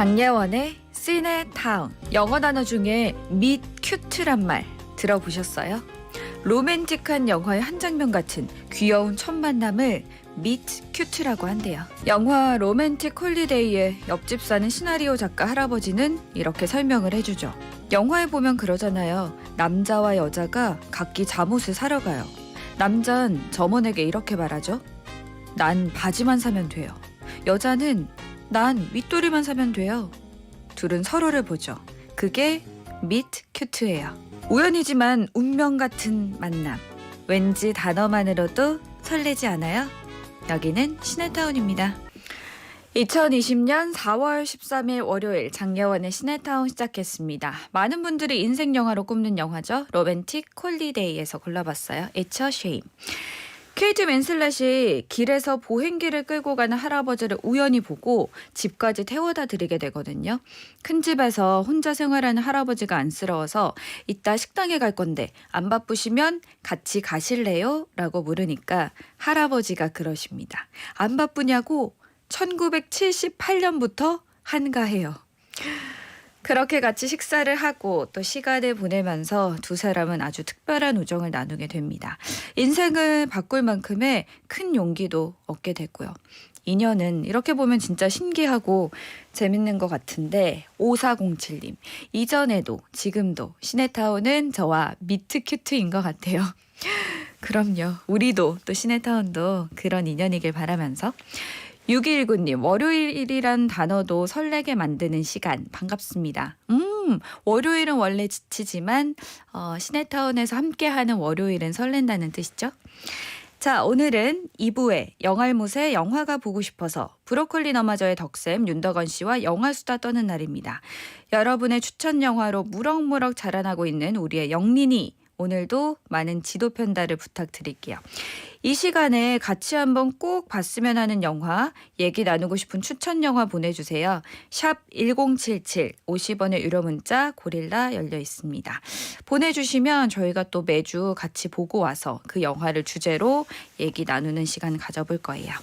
장예원의 시네타운 영어 단어 중에 meet cute란 말 들어보셨어요? 로맨틱한 영화의 한 장면 같은 귀여운 첫 만남을 meet cute라고 한대요. 영화 로맨틱 홀리데이의 옆집 사는 시나리오 작가 할아버지는 이렇게 설명을 해주죠. 영화에 보면 그러잖아요. 남자와 여자가 각기 잠옷을 사러 가요. 남잔 점원에게 이렇게 말하죠. 난 바지만 사면 돼요. 여자는 난 윗도리만 사면 돼요. 둘은 서로를 보죠. 그게 미트 큐트예요. 우연이지만 운명 같은 만남. 왠지 단어만으로도 설레지 않아요? 여기는 시네타운입니다. 2020년 4월 13일 월요일 장예원의 시네타운 시작했습니다. 많은 분들이 인생 영화로 꼽는 영화죠. 로맨틱 콜리데이에서 골라봤어요. A shame. 케이트 윈슬렛이 길에서 보행기를 끌고 가는 할아버지를 우연히 보고 집까지 태워다 드리게 되거든요. 큰 집에서 혼자 생활하는 할아버지가 안쓰러워서 이따 식당에 갈 건데 안 바쁘시면 같이 가실래요? 라고 물으니까 할아버지가 그러십니다. 안 바쁘냐고 1978년부터 한가해요. 그렇게 같이 식사를 하고 또 시간을 보내면서 두 사람은 아주 특별한 우정을 나누게 됩니다. 인생을 바꿀 만큼의 큰 용기도 얻게 됐고요. 인연은 이렇게 보면 진짜 신기하고 재밌는 것 같은데 5407님 이전에도 지금도 시네타운은 저와 미트 큐트인 것 같아요. 그럼요. 우리도 또 시네타운도 그런 인연이길 바라면서 6219님, 월요일이란 단어도 설레게 만드는 시간. 반갑습니다. 음, 월요일은 원래 지치지만, 어, 시네타운에서 함께하는 월요일은 설렌다는 뜻이죠? 자, 오늘은 2부에 영알못의 영화가 보고 싶어서 브로콜리 너마저의 덕쌤 윤덕원 씨와 영화 수다 떠는 날입니다. 여러분의 추천 영화로 무럭무럭 자라나고 있는 우리의 영린이 오늘도 많은 지도 편달을 부탁드릴게요. 이 시간에 같이 한번 꼭 봤으면 하는 영화, 얘기 나누고 싶은 추천 영화 보내주세요. 샵 1077, 50원의 유료 문자, 고릴라 열려 있습니다. 보내주시면 저희가 또 매주 같이 보고 와서 그 영화를 주제로 얘기 나누는 시간 가져볼 거예요.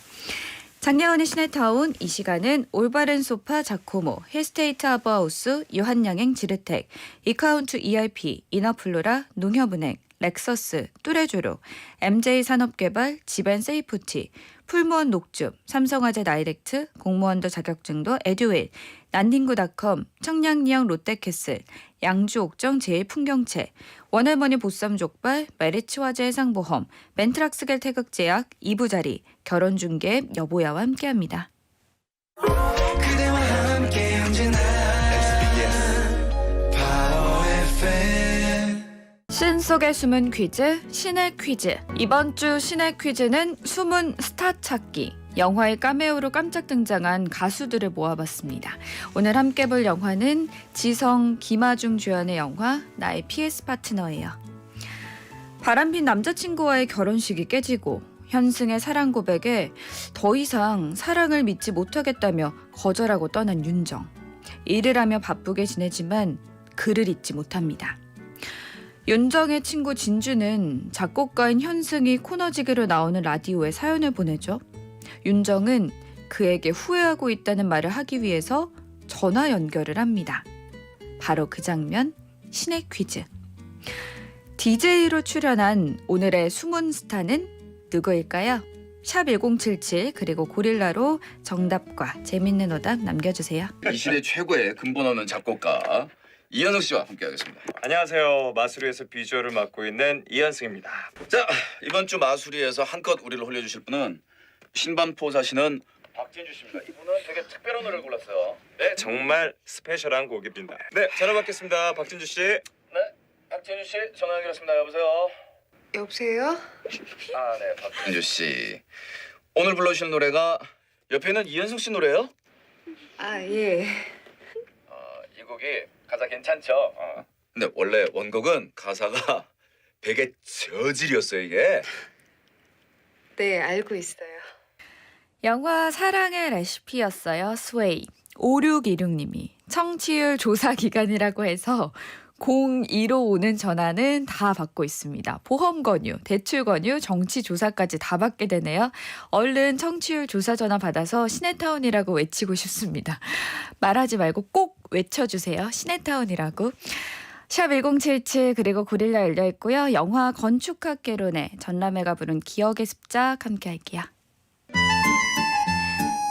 장례원의 시네타운 이 시간은 올바른 소파 자코모, 힐스테이트 하버하우스, 유한양행 지르텍, 이카운트 ERP, 이너플로라, 농협은행, 렉서스, 뚜레조로, MJ 산업개발, 지벤 세이프티, 풀무원 녹즙, 삼성화재 다이렉트, 공무원도 자격증도 에듀윌, 난닝구닷컴, 청량리형 롯데캐슬, 양주 옥정 제일풍경채, 원할머니 보쌈족발, 메리츠 화재 해상보험, 멘트락스겔 태극제약, 이부자리, 결혼중개 여보야와 함께합니다. 신 속의 숨은 퀴즈, 신의 퀴즈. 이번 주 신의 퀴즈는 숨은 스타 찾기. 영화의 까메오로 깜짝 등장한 가수들을 모아봤습니다. 오늘 함께 볼 영화는 지성, 김아중 주연의 영화 나의 PS 파트너예요. 바람핀 남자친구와의 결혼식이 깨지고 현승의 사랑 고백에 더 이상 사랑을 믿지 못하겠다며 거절하고 떠난 윤정. 일을 하며 바쁘게 지내지만 그를 잊지 못합니다. 윤정의 친구 진주는 작곡가인 현승이 코너지기로 나오는 라디오에 사연을 보내죠. 윤정은 그에게 후회하고 있다는 말을 하기 위해서 전화 연결을 합니다. 바로 그 장면, 신의 퀴즈. DJ로 출연한 오늘의 숨은 스타는 누구일까요? 샵1077 그리고 고릴라로 정답과 재밌는 오답 남겨주세요. 이 시대 최고의 근본 없는 작곡가 이현석 씨와 함께하겠습니다. 안녕하세요. 마수리에서 비주얼을 맡고 있는 이현승입니다. 자 이번 주 마수리에서 한껏 우리를 홀려주실 분은 신반포 사시는 박진주 씨입니다. 이분은 되게 특별한 노래를 골랐어요. 네, 정말 스페셜한 곡입니다. 네, 전화 받겠습니다. 박진주 씨. 네, 박진주 씨 전화 연결했습니다. 여보세요. 여보세요? 아, 네, 박진주 씨. 오늘 불러주실 노래가 옆에 있는 이현석 씨 노래예요? 아 예. 어, 이 곡이 가사 괜찮죠? 어. 근데 원래 원곡은 가사가 되게 저질이었어요 이게. 네 알고 있어요. 영화 사랑의 레시피였어요. 스웨이. 5616님이 청취율 조사 기간이라고 해서 02로 오는 전화는 다 받고 있습니다. 보험 권유, 대출 권유, 정치 조사까지 다 받게 되네요. 얼른 청취율 조사 전화 받아서 시네타운이라고 외치고 싶습니다. 말하지 말고 꼭 외쳐주세요. 시네타운이라고. 샵 1077 그리고 고릴라 열려 있고요. 영화 건축학개론의 전람회가 부른 기억의 습작 함께 할게요.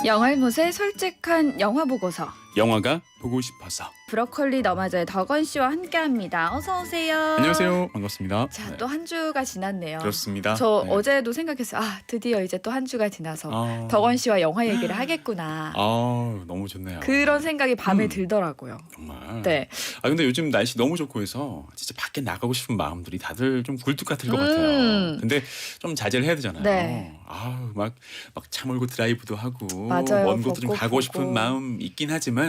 영알못의 솔직한 영화 보고서 영화가 보고 싶어서. 브로콜리 너마저의 덕원 씨와 함께합니다. 어서 오세요. 안녕하세요. 반갑습니다. 자, 네, 또 한 주가 지났네요. 그렇습니다. 저 네. 어제도 생각했어요. 아, 드디어 이제 또 한 주가 지나서 아, 덕원 씨와 영화 얘기를 하겠구나. 아, 너무 좋네요. 그런 생각이 밤에 음. 들더라고요. 정말. 네. 아 근데 요즘 날씨 너무 좋고 해서 진짜 밖에 나가고 싶은 마음들이 다들 좀 굴뚝 같을 것 음. 같아요. 근데 좀 자제를 해야 되잖아요. 네. 아우 막막 차 몰고 드라이브도 하고 맞아요. 먼 곳도 좀 벚꽃 가고 보고. 싶은 마음 있긴 하지만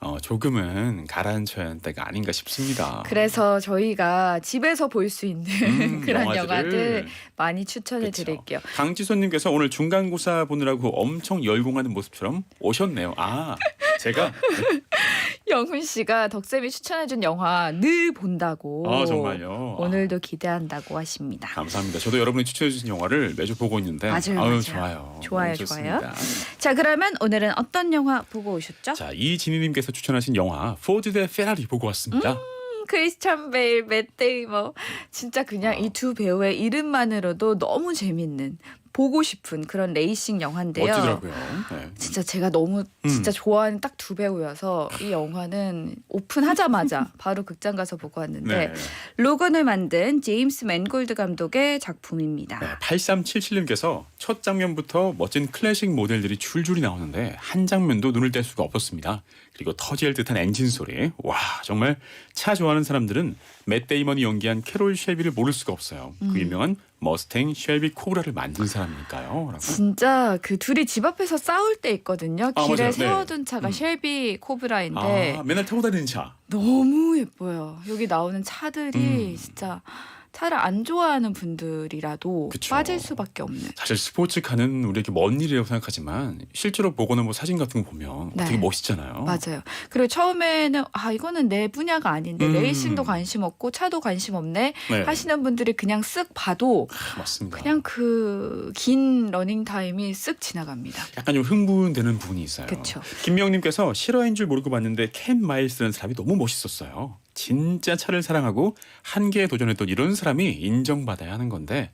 어, 조금은 가라앉혀야 할 때가 아닌가 싶습니다. 그래서 저희가 집에서 볼 수 있는 음, 그런 영화들 영화들을. 많이 추천해 그쵸. 드릴게요. 강지선님께서 오늘 중간고사 보느라고 엄청 열공하는 모습처럼 오셨네요. 아, 제가 영훈 씨가 덕쌤이 추천해준 영화 늘 본다고. 아 정말요. 오늘도 기대한다고 하십니다. 감사합니다. 저도 여러분이 추천해주신 영화를 매주 보고 있는데 맞아요, 아유, 맞아요. 좋아요. 좋아요, 너무 좋습니다. 자, 그러면 오늘은 어떤 영화 보고 오셨죠? 자 이진희님께서 추천하신 영화 포드 대 페라리 보고 왔습니다. 음, 크리스찬 베일, 맷 데이머. 진짜 그냥 아. 이두 배우의 이름만으로도 너무 재밌는 보고 싶은 그런 레이싱 영화인데요. 멋지더라고요. 네. 진짜 제가 너무 음. 진짜 좋아하는 딱 두 배우여서 이 영화는 오픈하자마자 바로 극장 가서 보고 왔는데 네. 로건을 만든 제임스 맨골드 감독의 작품입니다. 네, 8377님께서 첫 장면부터 멋진 클래식 모델들이 줄줄이 나오는데 한 장면도 눈을 뗄 수가 없었습니다. 그리고 터질 듯한 엔진 소리. 와 정말 차 좋아하는 사람들은 맷 데이먼이 연기한 캐롤 쉘비를 모를 수가 없어요. 음. 그 유명한 머스탱 쉘비 코브라를 만든 사람이니까요. 라고. 진짜 그 둘이 집 앞에서 싸울 때 있거든요. 아, 길에 맞아요. 네. 세워둔 차가 음. 쉘비 코브라인데 아 맨날 타고 다니는 차. 너무 예뻐요. 여기 나오는 차들이 음. 진짜 차를 안 좋아하는 분들이라도 그쵸. 빠질 수밖에 없는. 사실 스포츠카는 우리에게 먼 일이라고 생각하지만 실제로 보거나 뭐 사진 같은 거 보면 네. 되게 멋있잖아요. 맞아요. 그리고 처음에는 아 이거는 내 분야가 아닌데 음. 레이싱도 관심 없고 차도 관심 없네 네. 하시는 분들이 그냥 쓱 봐도 아, 맞습니다. 그냥 그 긴 러닝 타임이 쓱 지나갑니다. 약간 좀 흥분되는 부분이 있어요. 그렇죠. 김명님께서 실화인 줄 모르고 봤는데 켄 마일스라는 사람이 너무 멋있었어요. 진짜 차를 사랑하고 한계에 도전했던 이런 사람이 인정받아야 하는 건데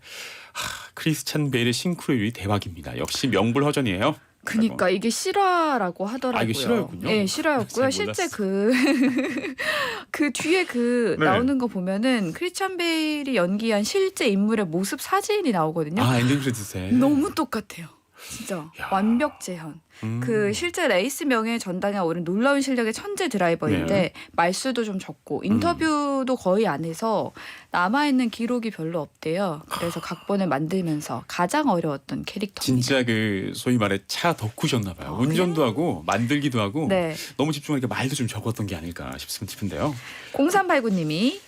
하, 크리스찬 베일의 싱크로율이 대박입니다. 역시 명불허전이에요. 그니까 이게 실화라고 하더라고요. 아, 이게 실화였군요? 네, 실화였고요. 잘 실제 몰랐어. 그, 그 뒤에 그 네. 나오는 거 보면은 크리스찬 베일이 연기한 실제 인물의 모습 사진이 나오거든요. 아 엔딩 크레딧에 너무 똑같아요. 진짜 야. 완벽 재현. 음. 그 실제 레이스 명예 전당에 오른 놀라운 실력의 천재 드라이버인데 네. 말수도 좀 적고 음. 인터뷰도 거의 안 해서 남아 있는 기록이 별로 없대요. 그래서 각본을 만들면서 가장 어려웠던 캐릭터입니다. 진짜 그 소위 말해 차 덕후셨나 봐요. 아, 운전도 하고 만들기도 하고 네. 너무 집중하니까 말도 좀 적었던 게 아닐까 싶- 싶은데요. 0389님이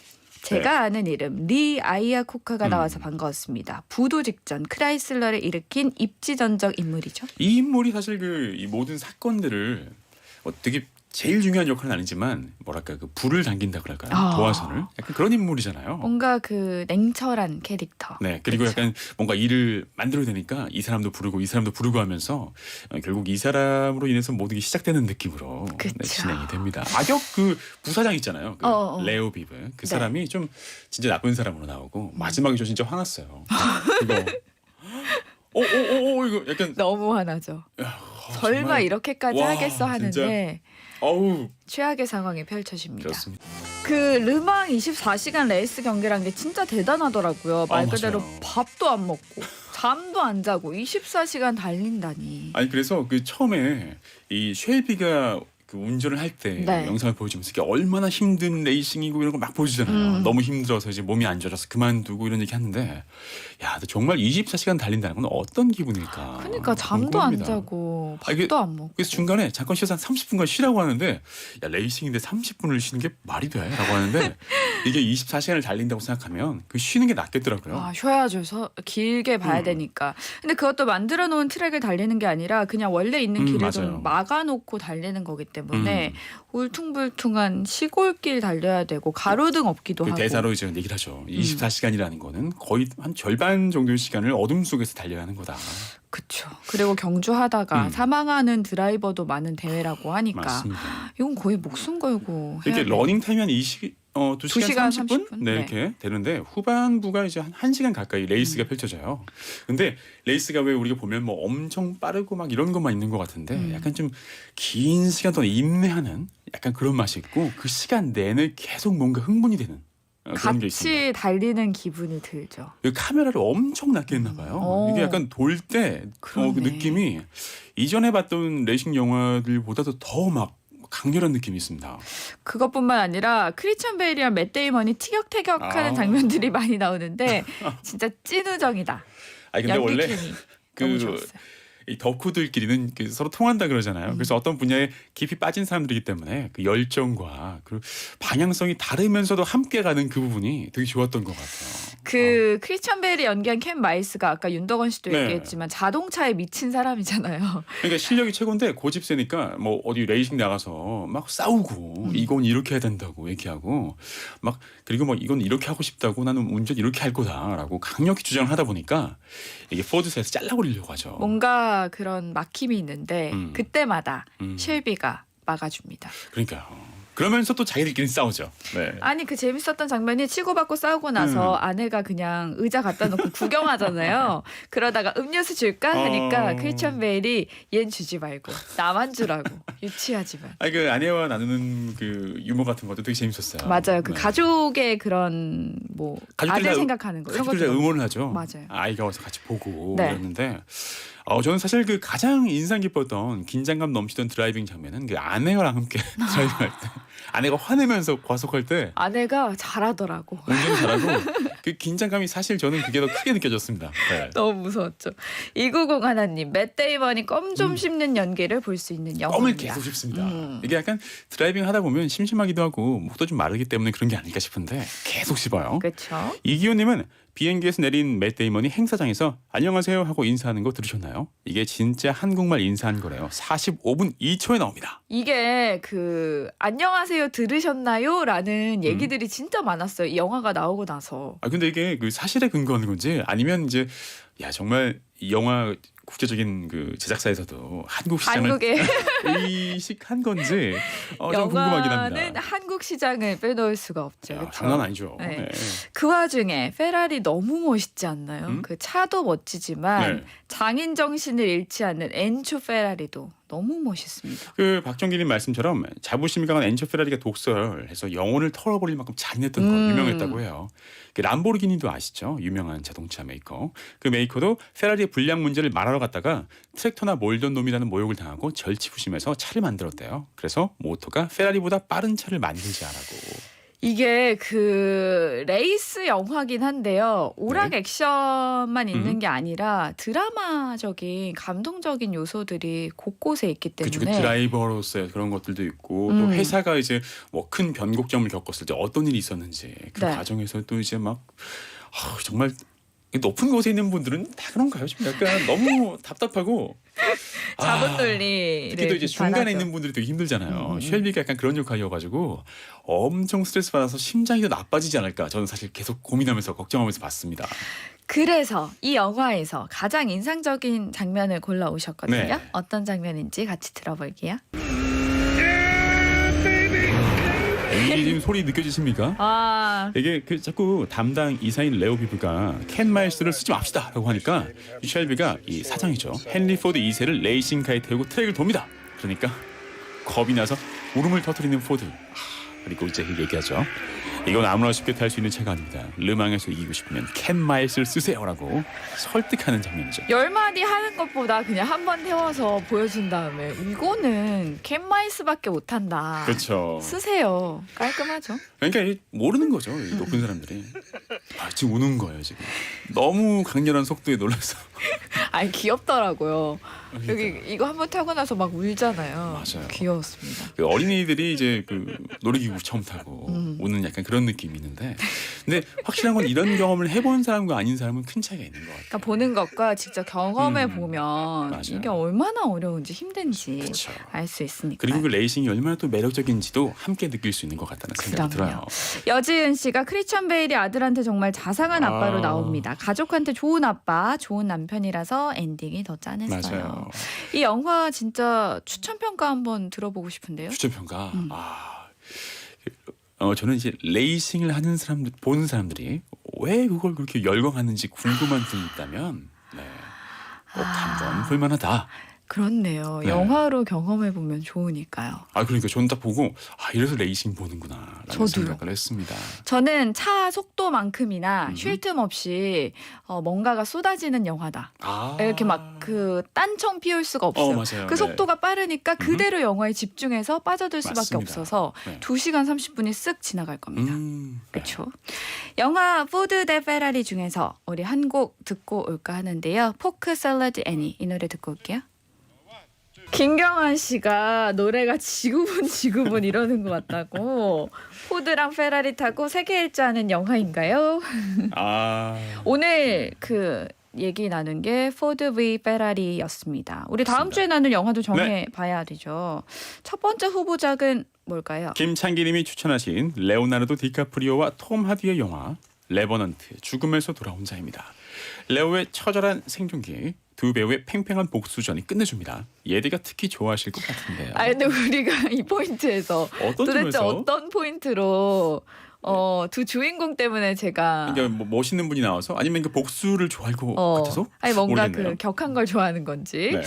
제가 아는 이름 리 아이아코카가 음. 나와서 반가웠습니다. 부도 직전 크라이슬러를 일으킨 입지전적 인물이죠. 이 인물이 사실 그 이 모든 사건들을 어, 되게 제일 중요한 역할은 아니지만 뭐랄까 그 불을 당긴다 그럴까요? 아. 도화선을 약간 그런 인물이잖아요. 뭔가 그 냉철한 캐릭터. 네 그리고 그쵸? 약간 뭔가 일을 만들어야 되니까 이 사람도 부르고 이 사람도 부르고 하면서 어, 결국 이 사람으로 인해서 모든 게 시작되는 느낌으로 네. 진행이 됩니다. 악역 그 부사장 있잖아요. 그 어, 어. 레오 비브 그 네. 사람이 좀 진짜 나쁜 사람으로 나오고 마지막에 저 진짜 화났어요. 그거 어어어 이거 약간 너무 화나죠. 어, 설마 정말 이렇게까지 와, 하겠어 하는데 어우 최악의 상황이 펼쳐집니다. 그렇습니다. 그 르망 24시간 레이스 경기란 게 진짜 대단하더라고요. 말 아, 그대로 맞아요. 밥도 안 먹고 잠도 안 자고 24시간 달린다니. 아니 그래서 그 처음에 이 쉘비가 그 운전을 할 때 네. 영상을 보여주면서 이게 얼마나 힘든 레이싱이고 이런 거 막 보여주잖아요. 음. 너무 힘들어서 이제 몸이 안 좋아져서 그만두고 이런 얘기 하는데 야, 정말 24시간 달린다는 건 어떤 기분일까? 그러니까 잠도 안 궁금합니다. 자고 아, 밥도 이게- 안 먹고. 그래서 중간에 잠깐 쉬어서 한 30분간 쉬라고 하는데 야 레이싱인데 30분을 쉬는 게 말이 돼? 라고 하는데 이게 24시간을 달린다고 생각하면 그 쉬는 게 낫겠더라고요. 아, 쉬어야죠. 서, 길게 봐야 음. 되니까. 근데 그것도 만들어 놓은 트랙을 달리는 게 아니라 그냥 원래 있는 음, 길을 맞아요. 좀 막아 놓고 달리는 거기 때문에 음. 울퉁불퉁한 시골길 달려야 되고 가로등 없기도 그 하고. 대사로 이제 얘기를 하죠. 24시간이라는 거는 거의 한 절반 정도의 시간을 어둠 속에서 달려야 하는 거다. 그렇죠. 그리고 경주하다가 음. 사망하는 드라이버도 많은 대회라고 하니까 맞습니다. 이건 거의 목숨 걸고 해야 이렇게 돼요. 러닝 타임이 한 20, 어, 2시간, 두 시간 30분? 30분? 네, 네. 이렇게 되는데 후반부가 이제 한 1시간 가까이 레이스가 음. 펼쳐져요. 근데 레이스가 왜 우리가 보면 뭐 엄청 빠르고 막 이런 것만 있는 것 같은데 음. 약간 좀 긴 시간 동안 인내하는 약간 그런 맛이 있고 그 시간 내내 계속 뭔가 흥분이 되는 어, 그런 게 있습니다. 같이 달리는 기분이 들죠. 이 카메라를 엄청 낮게 했나 봐요. 어. 이게 약간 돌때 어, 그 그러네. 느낌이 이전에 봤던 레이싱 영화들보다도 더 막 강렬한 느낌이 있습니다. 그것뿐만 아니라 크리스천 베일이랑 맷 데이먼이 티격태격하는 아. 장면들이 많이 나오는데 진짜 찐우정이다. 아 근데 원래 그 너무 좋았어요. 이 덕후들끼리는 그 서로 통한다 그러잖아요. 그래서 어떤 분야에 깊이 빠진 사람들이기 때문에 그 열정과 그 방향성이 다르면서도 함께 가는 그 부분이 되게 좋았던 것 같아요. 그 크리스천 베일이 연기한 캠 마이스가 아까 윤덕원 씨도 네. 얘기했지만 자동차에 미친 사람이잖아요. 그러니까 실력이 최고인데 고집 세니까 뭐 어디 레이싱 나가서 막 싸우고 음. 이건 이렇게 해야 된다고 얘기하고 막 그리고 뭐 이건 이렇게 하고 싶다고 나는 운전 이렇게 할 거다라고 강력히 주장을 하다 보니까 이게 포드사에서 잘라버리려고 하죠. 뭔가 그런 막힘이 있는데 음. 그때마다 음. 쉘비가 막아줍니다. 그러니까요. 그러면서 또 자기들끼리 싸우죠. 네. 아니 그 재밌었던 장면이 치고받고 싸우고 나서 음. 아내가 그냥 의자 갖다 놓고 구경하잖아요. 그러다가 음료수 줄까 하니까 어. 크리스천 베일이 얜 주지 말고 나만 주라고 유치하지만. 아니 그 아내와 나누는 그 유머 같은 것도 되게 재밌었어요. 맞아요. 그 네. 가족의 그런 뭐 아들 다- 생각하는 거 이런 것도 응원을 하죠. 맞아요. 아이가 와서 같이 보고 네. 그랬는데 어, 저는 사실 그 가장 인상 깊었던 긴장감 넘치던 드라이빙 장면은 그 아내랑 함께 드라이빙할 때 아내가 화내면서 과속할 때 아내가 잘하더라고. 운전 잘하고 그 긴장감이 사실 저는 그게 더 크게 느껴졌습니다. 네. 너무 무서웠죠. 2901 하나님, 맷 데이먼이 껌 좀 씹는 연기를 볼 수 있는 껌을 영화입니다. 계속 씹습니다. 음. 이게 약간 드라이빙 하다 보면 심심하기도 하고 목도 좀 마르기 때문에 그런 게 아닐까 싶은데 계속 씹어요. 그렇죠. 이기호님은 비행기에서 내린 맷 데이먼이 행사장에서 안녕하세요 하고 인사하는 거 들으셨나요? 이게 진짜 한국말 인사한 거래요. 45분 2초에 나옵니다. 이게 그 안녕하세요 들으셨나요?라는 얘기들이 진짜 많았어요. 이 영화가 나오고 나서. 아 근데 이게 그 사실에 근거하는 건지 아니면 이제 야 정말 이 영화 국제적인 그 제작사에서도 한국 시장을 한국의 의식한 건지 어, 좀 궁금하긴 영화는 합니다. 한국 시장을 빼놓을 수가 없죠. 야? 장난 아니죠. 네. 네. 그 와중에 페라리 너무 멋있지 않나요? 음? 그 차도 멋지지만 네. 장인 정신을 잃지 않는 엔초 페라리도 너무 멋있습니다. 그 박정기님 말씀처럼 자부심이 강한 엔초 페라리가 독설해서 영혼을 털어버릴 만큼 잔인했던 거 음. 유명했다고 해요. 그 람보르기니도 아시죠? 유명한 자동차 메이커. 그 메이커도 페라리의 불량 문제를 말하러 갔다가 트랙터나 몰던 놈이라는 모욕을 당하고 절치부심해서 차를 만들었대요. 그래서 모토가 페라리보다 빠른 차를 만들자라고. 이게 그 레이스 영화긴 한데요. 오락 네. 액션만 있는 음. 게 아니라 드라마적인 감동적인 요소들이 곳곳에 있기 그쪽 그 때문에 드라이버로서의 그런 것들도 있고 음. 또 회사가 이제 뭐 큰 변곡점을 겪었을 때 어떤 일이 있었는지 그 네. 과정에서 또 이제 막 아, 정말 높은 곳에 있는 분들은 다 그런가요? 좀 약간 너무 답답하고 자본 아, 논리를 특히 또 이제 중간에 비판하죠. 있는 분들이 되게 힘들잖아요. 음. 쉘비가 약간 그런 역할이어가지고 엄청 스트레스 받아서 심장이 더 나빠지지 않을까. 저는 사실 계속 고민하면서 걱정하면서 봤습니다. 그래서 이 영화에서 가장 인상적인 장면을 골라 오셨거든요. 네. 어떤 장면인지 같이 들어볼게요. 이게 지금 소리 느껴지십니까? 아, 이게 그 자꾸 담당 이사인 레오 비브가 켄 마일스를 쓰지 맙시다라고 하니까 이 쉘비가 이 사장이죠 헨리 포드 2세를 레이싱카에 태우고 트랙을 돕니다. 그러니까 겁이 나서 울음을 터뜨리는 포드. 하, 그리고 이제 얘기하죠. 이건 아무나 쉽게 탈 수 있는 차가 아닙니다. 르망에서 이기고 싶으면 켄 마일스를 쓰세요라고 설득하는 장면이죠. 열 마디 하는 것보다 그냥 한 번 태워서 보여준 다음에 이거는 캔마이스밖에 못한다. 그렇죠. 쓰세요. 깔끔하죠. 그러니까 이 모르는 거죠. 이 높은 사람들이. 아, 지금 우는 거예요 지금. 너무 강렬한 속도에 놀라서. 아니 귀엽더라고요. 그러니까. 여기 이거 한번 타고 나서 막 울잖아요. 맞아요. 귀여웠습니다. 그 어린이들이 이제 그 놀이기구 처음 타고 음. 오는 약간 그런 느낌이 있는데, 근데 확실한 건 이런 경험을 해본 사람과 아닌 사람은 큰 차이가 있는 것 같아요. 그러니까 보는 것과 직접 경험해 음, 보면 맞아요. 이게 얼마나 어려운지 힘든지 그렇죠. 알수 있으니까. 그리고 그 레이싱이 얼마나 또 매력적인지도 함께 느낄 수 있는 것 같다는 생각이 그럼요. 들어요. 여지은 씨가 크리스천 베일이 아들한테 정말 자상한 아. 아빠로 나옵니다. 가족한테 좋은 아빠, 좋은 남편이라서 엔딩이 더 짠했어요. 맞아요. 이 영화 진짜 추천 평가 한번 들어보고 싶은데요. 추천 평가. 음. 아, 어 저는 이제 레이싱을 하는 사람들 보는 사람들이 왜 그걸 그렇게 열광하는지 궁금한 분이 있다면, 네, 꼭 한번 볼만하다. 그렇네요. 네. 영화로 경험해 보면 좋으니까요. 아 그러니까 저는 딱 보고 아 이래서 레이싱 보는구나라는 저도요. 생각을 했습니다. 저는 차 속도만큼이나 음. 쉴 틈 없이 어, 뭔가가 쏟아지는 영화다. 아 이렇게 막 그 딴청 피울 수가 없어요. 어 맞아요. 그 네. 속도가 빠르니까 그대로 영화에 집중해서 빠져들 수밖에 맞습니다. 없어서 네. 2시간 30분이 쓱 지나갈 겁니다. 음, 네. 그렇죠. 영화 포드 대 페라리 중에서 우리 한 곡 듣고 올까 하는데요. 포크 샐러드 애니 이 노래 듣고 올게요. 김경환 씨가 노래가 지구본 지구본 이러는 것 같다고 포드랑 페라리 타고 세계 일주하는 영화인가요? 아 오늘 그 얘기 나눈 게 포드 v 페라리였습니다. 우리 다음. 주에 나눌 영화도 정해 네. 봐야 되죠. 첫 번째 후보작은 뭘까요? 김창기님이 추천하신 레오나르도 디카프리오와 톰 하디의 영화 레버넌트 죽음에서 돌아온 자입니다. 레오의 처절한 생존기 두 배우의 팽팽한 복수전이 끝내줍니다. 예디가 특히 좋아하실 것 같은데요. 아 근데 우리가 이 포인트에서 어떤 도대체 점에서? 어떤 포인트로 어, 두 주인공 때문에 제가 그러니까 뭐 멋있는 분이 나와서 아니면 그 복수를 좋아할 것 어, 같아서 아니 뭔가 모르겠네요. 그 격한 걸 좋아하는 건지. 네.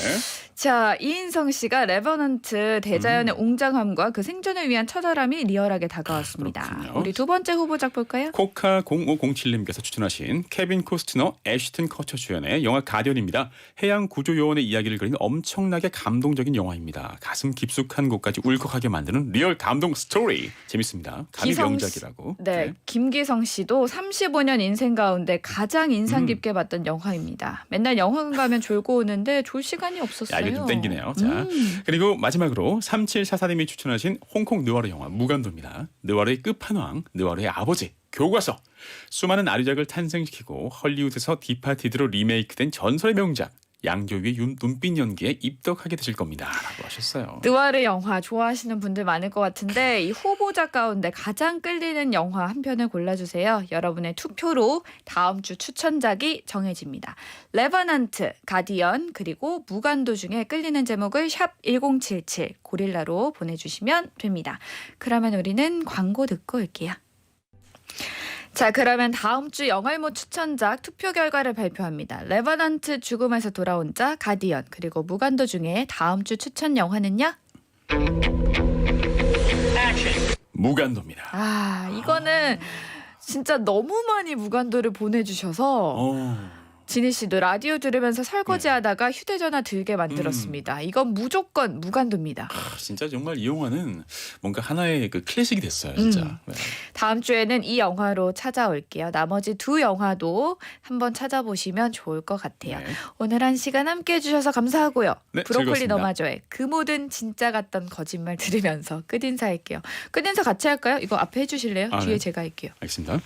자 이인성 씨가 레버넌트 대자연의 음. 웅장함과 그 생존을 위한 처절함이 리얼하게 다가왔습니다. 그렇군요. 우리 두 번째 후보작 볼까요? 코카 0507님께서 추천하신 케빈 코스트너, 애쉬튼 커처 주연의 영화 가디언입니다. 해양 구조 요원의 이야기를 그린 엄청나게 감동적인 영화입니다. 가슴 깊숙한 곳까지 울컥하게 만드는 리얼 감동 스토리 재밌습니다. 기성 씨- 명작이라고. 네, 김기성 씨도 35년 인생 가운데 가장 인상 음. 깊게 봤던 영화입니다. 맨날 영화관 가면 졸고 오는데 졸 시간이 없었어요. 야, 이게 좀 땡기네요. 자, 음. 그리고 마지막으로 3744님이 추천하신 홍콩 느와르 영화 무간도입니다. 느와르의 끝판왕, 느와르의 아버지, 교과서. 수많은 아류작을 탄생시키고 헐리우드에서 디파티드로 리메이크된 전설의 명작. 양조위의 윤- 눈빛 연기에 입덕하게 되실 겁니다. 라고 하셨어요. 느와르 영화 좋아하시는 분들 많을 것 같은데 이 후보작 가운데 가장 끌리는 영화 한 편을 골라주세요. 여러분의 투표로 다음 주 추천작이 정해집니다. 레버넌트, 가디언 그리고 무간도 중에 끌리는 제목을 샵 1077 고릴라로 보내주시면 됩니다. 그러면 우리는 광고 듣고 올게요. 자, 그러면 다음 주 영알모 추천작 투표 결과를 발표합니다. 레버넌트 죽음에서 돌아온 자, 가디언, 그리고 무간도 중에 다음 주 추천 영화는요? 무간도입니다. 아, 이거는 진짜 너무 많이 무간도를 보내주셔서 어. 진희 씨도 라디오 들으면서 설거지하다가 휴대전화 들게 만들었습니다. 이건 무조건 무간도입니다. 아, 진짜 정말 이 영화는 뭔가 하나의 그 클래식이 됐어요, 진짜. 음. 네. 다음 주에는 이 영화로 찾아올게요. 나머지 두 영화도 한번 찾아보시면 좋을 것 같아요. 네. 오늘 한 시간 함께 해주셔서 감사하고요. 네, 브로콜리 즐거웠습니다. 너마저의 그 모든 진짜 같던 거짓말 들으면서 끝인사할게요. 끝인사 같이 할까요? 이거 앞에 해주실래요? 아, 뒤에 네. 제가 할게요. 알겠습니다.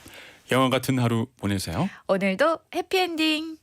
영화 같은 하루 보내세요. 오늘도 해피엔딩.